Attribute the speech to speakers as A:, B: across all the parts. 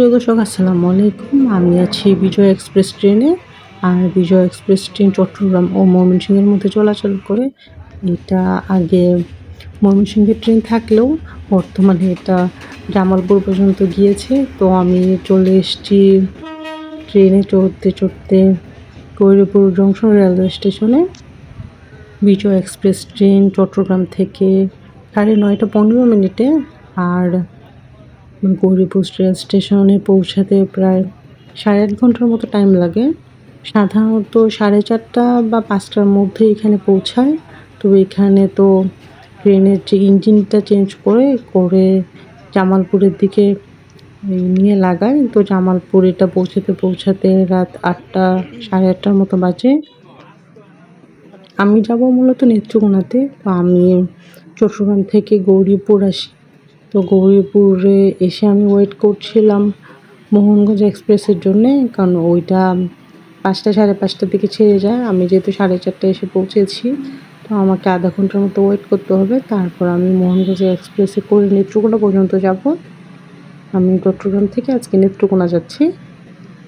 A: প্রিয় দর্শক, আসসালামু আলাইকুম। আমি আছি বিজয় এক্সপ্রেস ট্রেনে আর বিজয় এক্সপ্রেস ট্রেন চট্টগ্রাম ও ময়মনসিংহের মধ্যে চলাচল করে। এটা আগে ময়মনসিংহের ট্রেন থাকলেও বর্তমানে এটা জামালপুর পর্যন্ত গিয়েছে। তো আমি চলে এসেছি ট্রেনে চড়তে চড়তে কৈরপুর জংশন রেলওয়ে স্টেশনে। বিজয় এক্সপ্রেস ট্রেন চট্টগ্রাম থেকে সাড়ে নয়টা পনেরো মিনিটে আর গৌরীপুর রেল স্টেশনে পৌঁছাতে প্রায় সাড়ে আট ঘণ্টার মতো টাইম লাগে। সাধারণত সাড়ে চারটা বা পাঁচটার মধ্যে এখানে পৌঁছায়। তো এখানে তো ট্রেনের যে ইঞ্জিনটা চেঞ্জ করে করে জামালপুরের দিকে নিয়ে লাগায়। তো জামালপুর এটা পৌঁছাতে পৌঁছাতে রাত আটটা, সাড়ে আটটার মতো বাজে। আমি যাব মূলত নেত্রকোনাতে। তো আমি চট্টগ্রাম থেকে গৌরীপুর আসি। তো গৌরীপুরে এসে আমি ওয়েট করছিলাম মোহনগঞ্জ এক্সপ্রেসের জন্যে, কারণ ওইটা পাঁচটা সাড়ে পাঁচটার দিকে ছেড়ে যায়। আমি যেহেতু সাড়ে চারটায় এসে পৌঁছেছি, তো আমাকে আধা ঘণ্টার মতো ওয়েট করতে হবে। তারপর আমি মোহনগঞ্জ এক্সপ্রেসে করে নেত্রকোনা পর্যন্ত যাব। আমি চট্টগ্রাম থেকে আজকে নেত্রকোনা যাচ্ছি।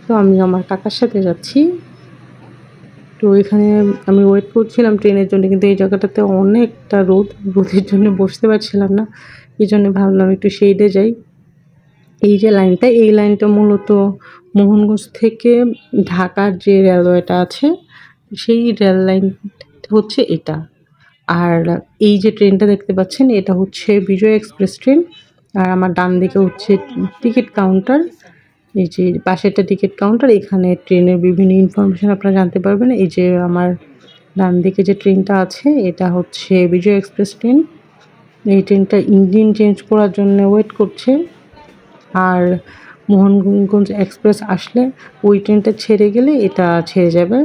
A: তো আমি আমার কাকার সাথে যাচ্ছি। তো এখানে আমি ওয়েট করছিলাম ট্রেনের জন্য, কিন্তু এই জায়গাটাতে অনেকটা রোদ, রোদের জন্য বসতে পারছিলাম না। এই জন্য ভাবলাম একটু শেডে যাই। এই যে লাইনটা এই লাইনটা মূলত মোহনগঞ্জ থেকে ঢাকার যে রেলওয়েটা আছে, সেই রেল লাইন হচ্ছে এটা। আর এই যে ট্রেনটা দেখতে পাচ্ছেন, এটা হচ্ছে বিজয় এক্সপ্রেস ট্রেন। আর আমার ডান দিকে হচ্ছে টিকিট কাউন্টার এই যে পাশে একটা টিকিট কাউন্টার, এখানে ট্রেনের বিভিন্ন ইনফরমেশান আপনারা জানতে পারবেন। এই যে আমার ডান দিকে যে ট্রেনটা আছে, এটা হচ্ছে বিজয় এক্সপ্রেস ট্রেন। এই ট্রেনটা ইঞ্জিন চেঞ্জ করার জন্য ওয়েট করছে। আর মোহনগঞ্জ এক্সপ্রেস আসলে ওই ট্রেনটা ছেড়ে গেলে এটা ছেড়ে যাবে।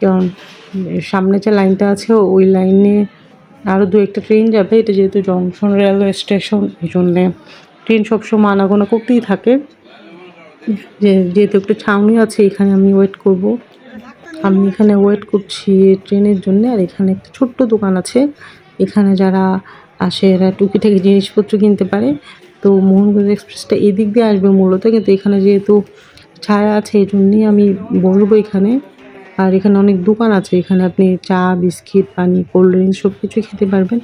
A: কারণ সামনে যে লাইনটা আছে, ওই লাইনে আরও দু একটা ট্রেন যাবে। এটা যেহেতু জংশন রেলওয়ে স্টেশন, এই জন্যে ট্রেন সবসময় আনাগোনা করতেই থাকে। যেহেতু একটু ছাউনি আছে, এখানে আমি ওয়েট করব। আমি এখানে ওয়েট করছি ট্রেনের জন্য, আর এখানে একটা ছোট্ট দোকান আছে। এখানে যারা আসে, এরা টুকি থেকে জিনিসপত্র কিনতে পারে। তো মোহনগঞ্জ এক্সপ্রেসটা এদিক দিয়ে আসবে মূলত, কিন্তু এখানে যেহেতু ছায়া আছে এই জন্যই আমি বলব এখানে। আর এখানে অনেক দোকান আছে, এখানে আপনি চা, বিস্কিট, পানি, কোল্ড ড্রিঙ্কস সব কিছুই খেতে পারবেন।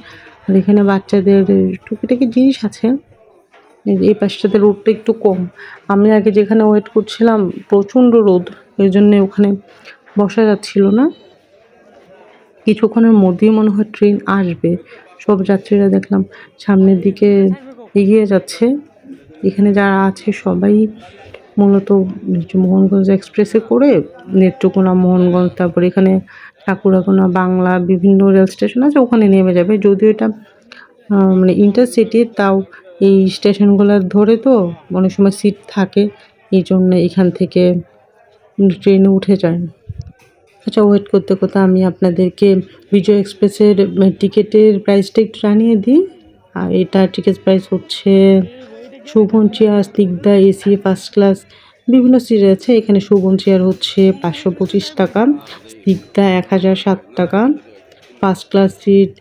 A: আর এখানে বাচ্চাদের টুকিটাকি জিনিস আছে। এই পাশটাতে রোদটা একটু কম। আমি আগে যেখানে ওয়েট করছিলাম, প্রচণ্ড রোদ ওই জন্যে ওখানে বসা যাচ্ছিল না। কিছুক্ষণের মধ্যেই মনে হয় ট্রেন আসবে। সব যাত্রীরা দেখলাম সামনের দিকে এগিয়ে যাচ্ছে। এখানে যারা আছে সবাই মূলত মোহনগঞ্জ এক্সপ্রেসে করে নেত্রকোনা, মোহনগঞ্জ, তারপর এখানে ঠাকুরাকোনা বাংলা বিভিন্ন রেল স্টেশন আছে, ওখানে নেমে যাবে। যদিও এটা মানে ইন্টারসিটি তাও এই স্টেশনগুলো ধরে তো অনেক সময় সিট থাকে, এই জন্য এখান থেকে ট্রেনে উঠে যায়। আচ্ছা ওয়েট করতে করতে আমি আপনাদেরকে বিজয় এক্সপ্রেসের টিকিটের প্রাইসটা একটু জানিয়ে দিই। আর এটা টিকিট প্রাইস হচ্ছে Shovan chair, Snigdha AC first class বিভিন্ন সিট আছে। এখানে শোভন চেয়ার হচ্ছে পাঁচশো পঁচিশ টাকা, স্নিগ্ধা এক হাজার সাত টাকা। ফার্স্ট ক্লাস সিট,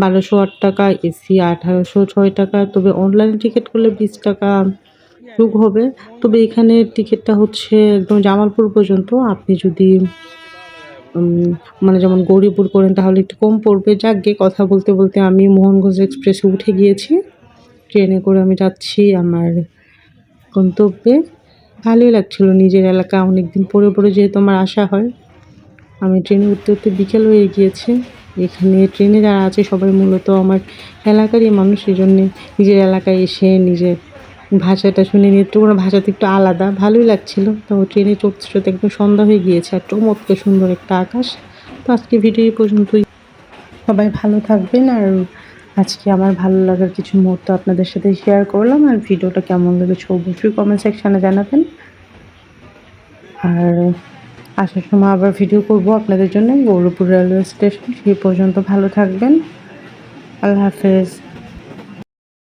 A: বারোশো আট টাকা, এসি আঠারোশো ছয় টাকা, তবে অনলাইনে টিকিট করলে বিশ টাকা যোগ হবে। তবে এখানে টিকিটটা হচ্ছে একদম জামালপুর পর্যন্ত। আপনি যদি মানে যেমন গৌরীপুর করেন, তাহলে একটু কম পড়বে। যাক গিয়ে কথা বলতে বলতে আমি মোহনগঞ্জ এক্সপ্রেসে উঠে গিয়েছি। ট্রেনে করে আমি যাচ্ছি আমার গন্তব্যে। ভালোই লাগছিল নিজের এলাকা অনেক দিন পরে পরে যেহেতু আমার আসা হয়। আমি ট্রেনে উঠতে উঠতে বিকেল হয়ে গিয়েছে। এখানে ট্রেনে যারা আছে সবাই মূলত আমার এলাকারই মানুষ এই জন্যে নিজের এলাকায় এসে নিজের ভাষাটা শুনে নেত্রকোনা ভাষাটা একটু আলাদা, ভালোই লাগছিল। তো ট্রেনে চড়তে চড়তে একদম সন্ধ্যা হয়ে গিয়েছে, আর চমৎকার সুন্দর একটা আকাশ। তো আজকে ভিডিও পর্যন্তই। সবাই ভালো থাকবেন, আর আজকে আমার ভালো লাগার কিছু মুহূর্ত আপনাদের সাথে শেয়ার করলাম, আর ভিডিওটা কেমন লেগেছে অবশ্যই কমেন্ট সেকশানে জানাবেন। আর আসার সময় আবার ভিডিও করব। আপনাদের জন্য গৌরপুর রেলওয়ে স্টেশন সেই পর্যন্ত ভালো থাকবেন। আল্লাহ হাফেজ।